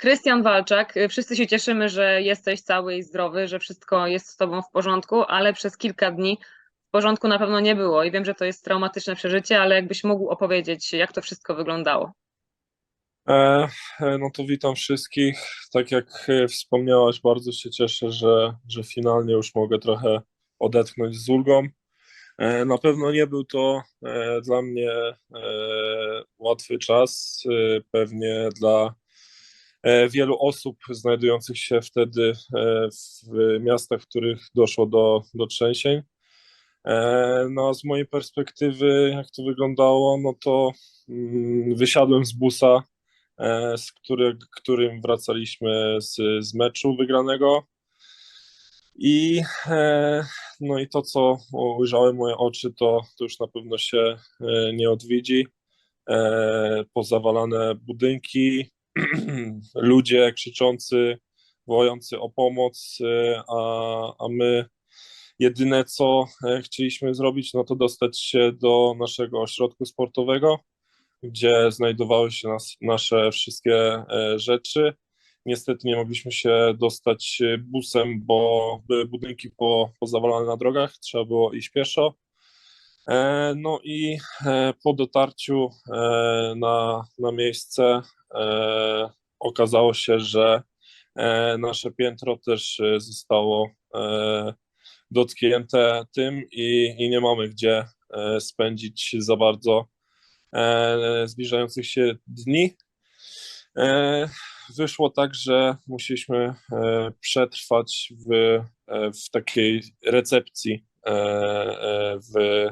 Krystian Walczak, wszyscy się cieszymy, że jesteś cały i zdrowy, że wszystko jest z tobą w porządku, ale przez kilka dni w porządku na pewno nie było i wiem, że to jest traumatyczne przeżycie, ale jakbyś mógł opowiedzieć, jak to wszystko wyglądało. E, e, no to witam wszystkich. Tak jak e, wspomniałaś, bardzo się cieszę, że, że finalnie już mogę trochę odetchnąć z ulgą. E, Na pewno nie był to e, dla mnie e, łatwy czas. Pewnie dla wielu osób znajdujących się wtedy e, w miastach, w których doszło do, do trzęsień. E, No z mojej perspektywy, jak to wyglądało, no to mm, wysiadłem z busa e, z który, którym wracaliśmy z, z meczu wygranego. I, e, no i to, co ujrzały moje oczy, to, to już na pewno się e, nie odwiedzi. E, pozawalane budynki, ludzie krzyczący, wołający o pomoc, e, a, a my jedyne, co e, chcieliśmy zrobić, no to dostać się do naszego ośrodku sportowego gdzie znajdowały się nas, nasze wszystkie e, rzeczy. Niestety nie mogliśmy się dostać e, busem, bo były budynki po, pozawalane na drogach, trzeba było iść pieszo. E, No i e, po dotarciu e, na, na miejsce okazało się, że nasze piętro też zostało dotknięte tym i, i nie mamy gdzie spędzić za bardzo zbliżających się dni. Wyszło tak, że musieliśmy przetrwać w, w takiej recepcji w,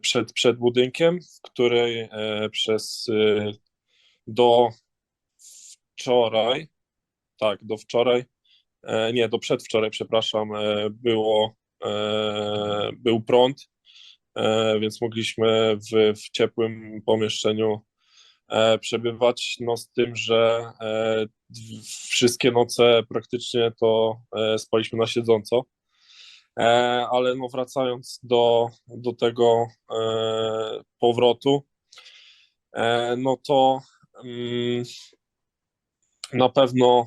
przed, przed budynkiem, w której e, przez e, do wczoraj, tak, do wczoraj, e, nie, do przedwczoraj, przepraszam, było, był prąd więc mogliśmy w, w ciepłym pomieszczeniu przebywać, no z tym, że wszystkie noce praktycznie to spaliśmy na siedząco. E, ale no wracając do, do tego e, powrotu, e, no to mm, na pewno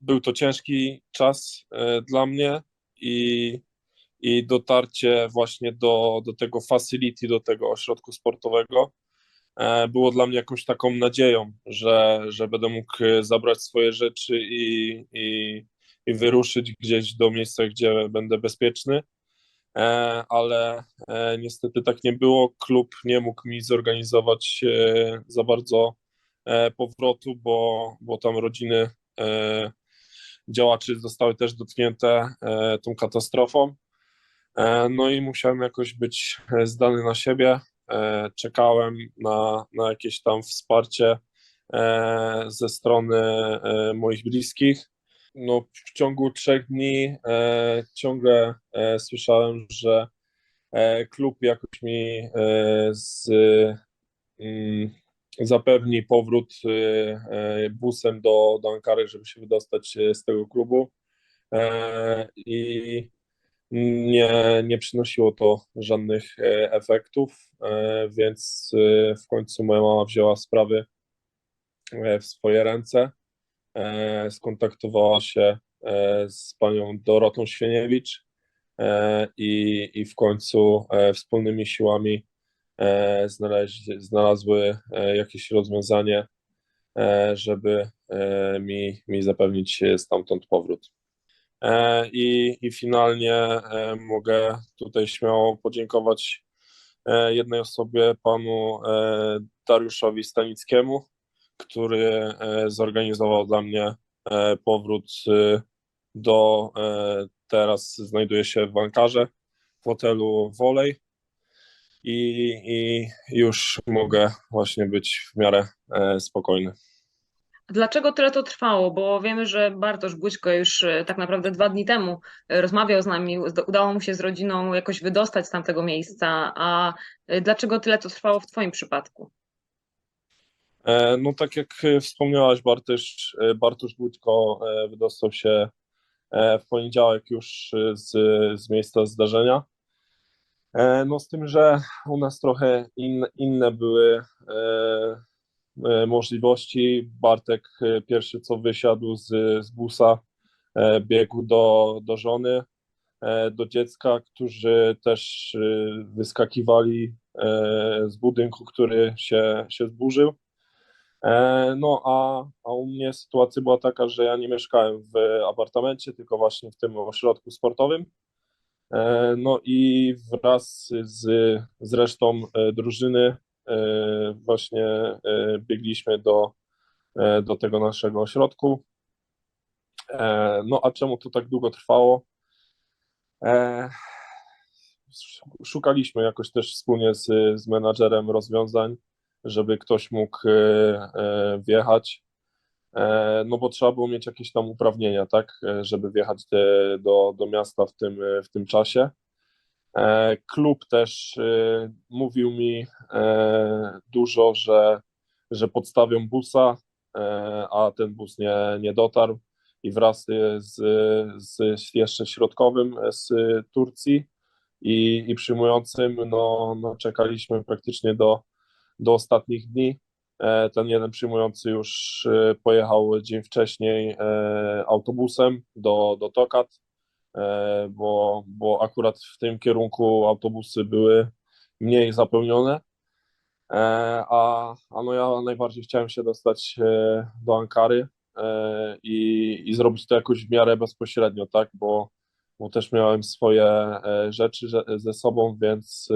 był to ciężki czas dla mnie i i dotarcie właśnie do, do tego facility, do tego ośrodku sportowego było dla mnie jakąś taką nadzieją, że, że będę mógł zabrać swoje rzeczy i, i, i wyruszyć gdzieś do miejsca, gdzie będę bezpieczny. E, Ale e, niestety tak nie było. Klub nie mógł mi zorganizować e, za bardzo powrotu, bo, bo tam rodziny działaczy zostały też dotknięte tą katastrofą. No i musiałem jakoś być zdany na siebie. Czekałem na, na jakieś tam wsparcie ze strony moich bliskich. No, w ciągu trzech dni e, ciągle e, słyszałem, że e, klub jakoś mi e, z, mm, zapewni powrót e, e, busem do, do Ankary, żeby się wydostać z tego klubu. I nie, nie przynosiło to żadnych efektów, więc w końcu moja mama wzięła sprawy w swoje ręce, skontaktowała się e, z panią Dorotą Świeniewicz e, i, i w końcu e, wspólnymi siłami e, znaleźli, znalazły e, jakieś rozwiązanie, e, żeby e, mi, mi zapewnić e, stamtąd powrót. E, I, I finalnie e, mogę tutaj śmiało podziękować e, jednej osobie, panu e, Dariuszowi Stanickiemu, który e, zorganizował dla mnie e, powrót e, do, teraz znajduję się w Ankarze, w hotelu Wolej i, i już mogę właśnie być w miarę spokojny. Dlaczego tyle to trwało? Bo wiemy, że Bartosz Bućko już tak naprawdę dwa dni temu rozmawiał z nami, udało mu się z rodziną jakoś wydostać z tamtego miejsca, a dlaczego tyle to trwało w Twoim przypadku? E, No tak jak e, wspomniałaś, Bartosz, e, Bartosz Budko wydostał się w poniedziałek już z, z miejsca zdarzenia. No z tym, że u nas trochę in, inne były możliwości. Bartek pierwszy co wysiadł z, z busa, biegł do, do żony, do dziecka, którzy też wyskakiwali z budynku, który się, się zburzył. E, No a, a u mnie sytuacja była taka, że ja nie mieszkałem w apartamencie, tylko właśnie w tym ośrodku sportowym. E, No i wraz z, z resztą e, drużyny właśnie biegliśmy do, do tego naszego ośrodku. No a czemu to tak długo trwało? Szukaliśmy jakoś też wspólnie z, z menadżerem rozwiązań, żeby ktoś mógł e, e, wjechać. E, No bo trzeba było mieć jakieś tam uprawnienia, tak, żeby wjechać do, do miasta w tym, w tym czasie. Klub też mówił mi dużo, że, że podstawią busa, a ten bus nie, nie dotarł i wraz z, z jeszcze środkowym z Turcji i, i przyjmującym, no, no czekaliśmy praktycznie do, do ostatnich dni. E, Ten jeden przyjmujący już e, pojechał dzień wcześniej e, autobusem do, do Tokat, bo, bo akurat w tym kierunku autobusy były mniej zapełnione. A, a no ja najbardziej chciałem się dostać do Ankary i, i zrobić to jakoś w miarę bezpośrednio, tak, bo, bo też miałem swoje rzeczy ze sobą, więc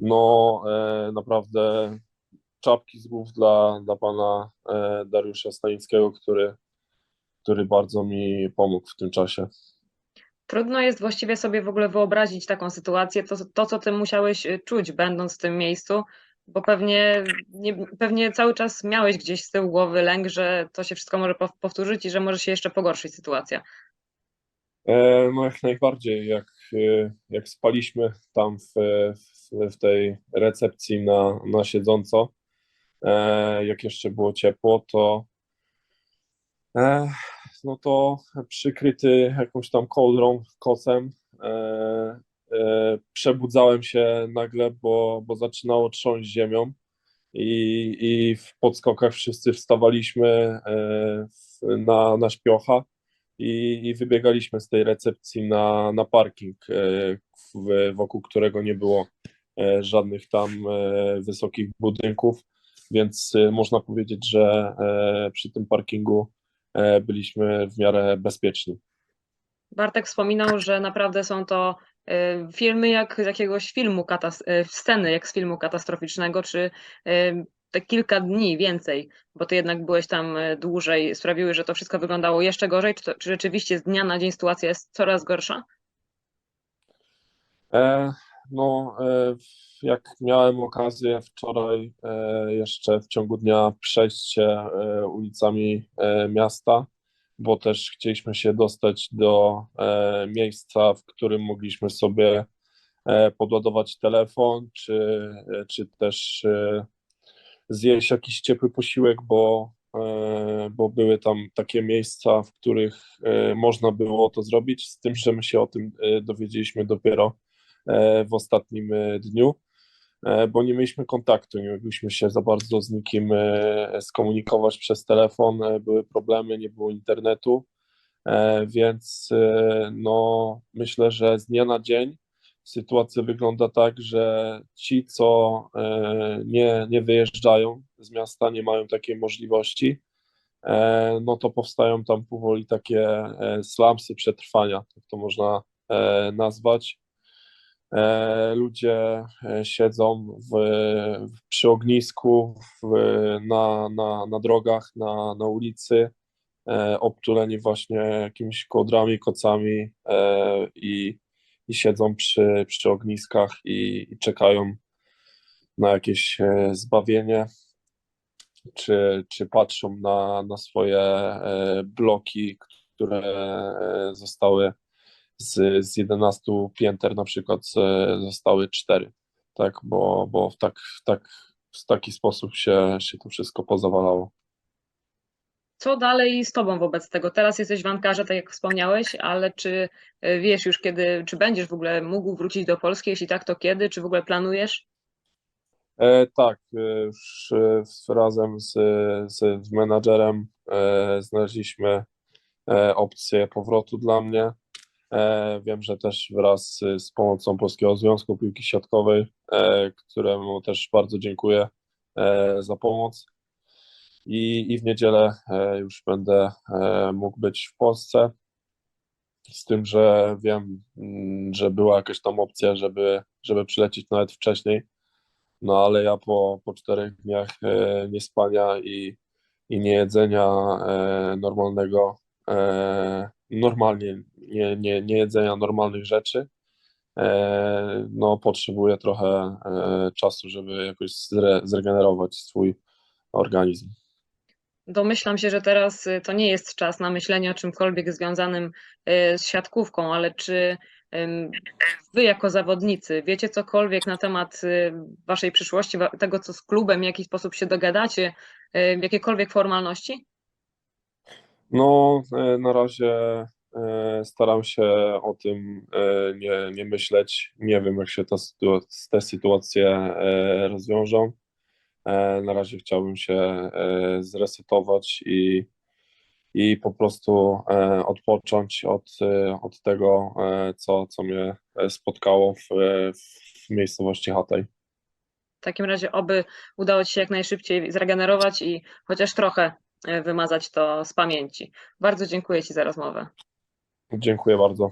no e, naprawdę czapki z głów dla, dla pana e, Dariusza Stanickiego, który, który bardzo mi pomógł w tym czasie. Trudno jest właściwie sobie w ogóle wyobrazić taką sytuację, to, to co ty musiałeś y, czuć, będąc w tym miejscu, bo pewnie, nie, pewnie cały czas miałeś gdzieś z tyłu głowy lęk, że to się wszystko może pow- powtórzyć i że może się jeszcze pogorszyć sytuacja. E, No jak najbardziej, jak, e, jak spaliśmy tam w, w, w tej recepcji na, na siedząco, e, jak jeszcze było ciepło, to e, no to przykryty jakąś tam kołdrą, kocem, e, e, przebudzałem się nagle, bo, bo zaczynało trząść ziemią i, i w podskokach wszyscy wstawaliśmy e, na, na śpiocha i, i wybiegaliśmy z tej recepcji na, na parking, e, wokół którego nie było e, żadnych tam e, wysokich budynków, więc można powiedzieć, że przy tym parkingu byliśmy w miarę bezpieczni. Bartek wspominał, że naprawdę są to filmy jak z jakiegoś filmu, sceny jak z filmu katastroficznego, czy te kilka dni więcej, bo ty jednak byłeś tam y, dłużej, sprawiły, że to wszystko wyglądało jeszcze gorzej. Czy, to, czy rzeczywiście z dnia na dzień sytuacja jest coraz gorsza? E, no, e, jak miałem okazję wczoraj e, jeszcze w ciągu dnia przejść się e, ulicami e, miasta, bo też chcieliśmy się dostać do e, miejsca, w którym mogliśmy sobie e, podładować telefon, czy, e, czy też e, zjeść jakiś ciepły posiłek, bo, e, bo były tam takie miejsca, w których e, można było to zrobić, z tym, że my się o tym e, dowiedzieliśmy dopiero w ostatnim dniu, bo nie mieliśmy kontaktu, nie mogliśmy się za bardzo z nikim skomunikować przez telefon, były problemy, nie było internetu, więc no, myślę, że z dnia na dzień sytuacja wygląda tak, że ci, co e, nie, nie wyjeżdżają z miasta, nie mają takiej możliwości, e, no to powstają tam powoli takie e, slumsy przetrwania, tak to można nazwać. Ludzie siedzą w, przy ognisku, w, na, na, na drogach, na, na ulicy, obtuleni właśnie jakimiś kołdrami, kocami i, i siedzą przy, przy ogniskach i, i czekają na jakieś e, zbawienie, czy, czy patrzą na, na swoje e, bloki, które e, zostały z, z 11 pięter na przykład zostały 4, tak, bo, bo w, tak, tak, w taki sposób się, się to wszystko pozawalało. Co dalej z tobą wobec tego? Teraz jesteś w Ankarze, tak jak wspomniałeś, ale czy y, wiesz już kiedy, czy będziesz w ogóle mógł wrócić do Polski? Jeśli tak, to kiedy? Czy w ogóle planujesz? E, tak, e, już e, razem z, z, z menadżerem e, znaleźliśmy e, opcję powrotu dla mnie. E, wiem, że też wraz z pomocą Polskiego Związku Piłki Siatkowej, e, któremu też bardzo dziękuję e, za pomoc. I, I w niedzielę e, już będę e, mógł być w Polsce. Z tym, że wiem, mm, że była jakaś tam opcja, żeby, żeby przylecieć nawet wcześniej. No ale ja po, po czterech dniach e, niespania i, i niejedzenia normalnego, normalnie, nie, nie, nie jedzenia normalnych rzeczy, no potrzebuję trochę czasu, żeby jakoś zre, zregenerować swój organizm. Domyślam się, że teraz y, to nie jest czas na myślenie o czymkolwiek związanym y, z siatkówką, ale czy wy jako zawodnicy wiecie cokolwiek na temat y, waszej przyszłości, tego co z klubem, w jaki sposób się dogadacie, y, jakiekolwiek formalności? No, e, na razie e, staram się o tym e, nie, nie myśleć. Nie wiem, jak się ta te sytuacje rozwiążą. E, Na razie chciałbym się e, zresetować i, i po prostu e, odpocząć od, od tego, co, co mnie spotkało w, w miejscowości Hatay. W takim razie oby udało ci się jak najszybciej zregenerować i chociaż trochę wymazać to z pamięci. Bardzo dziękuję ci za rozmowę. Dziękuję bardzo.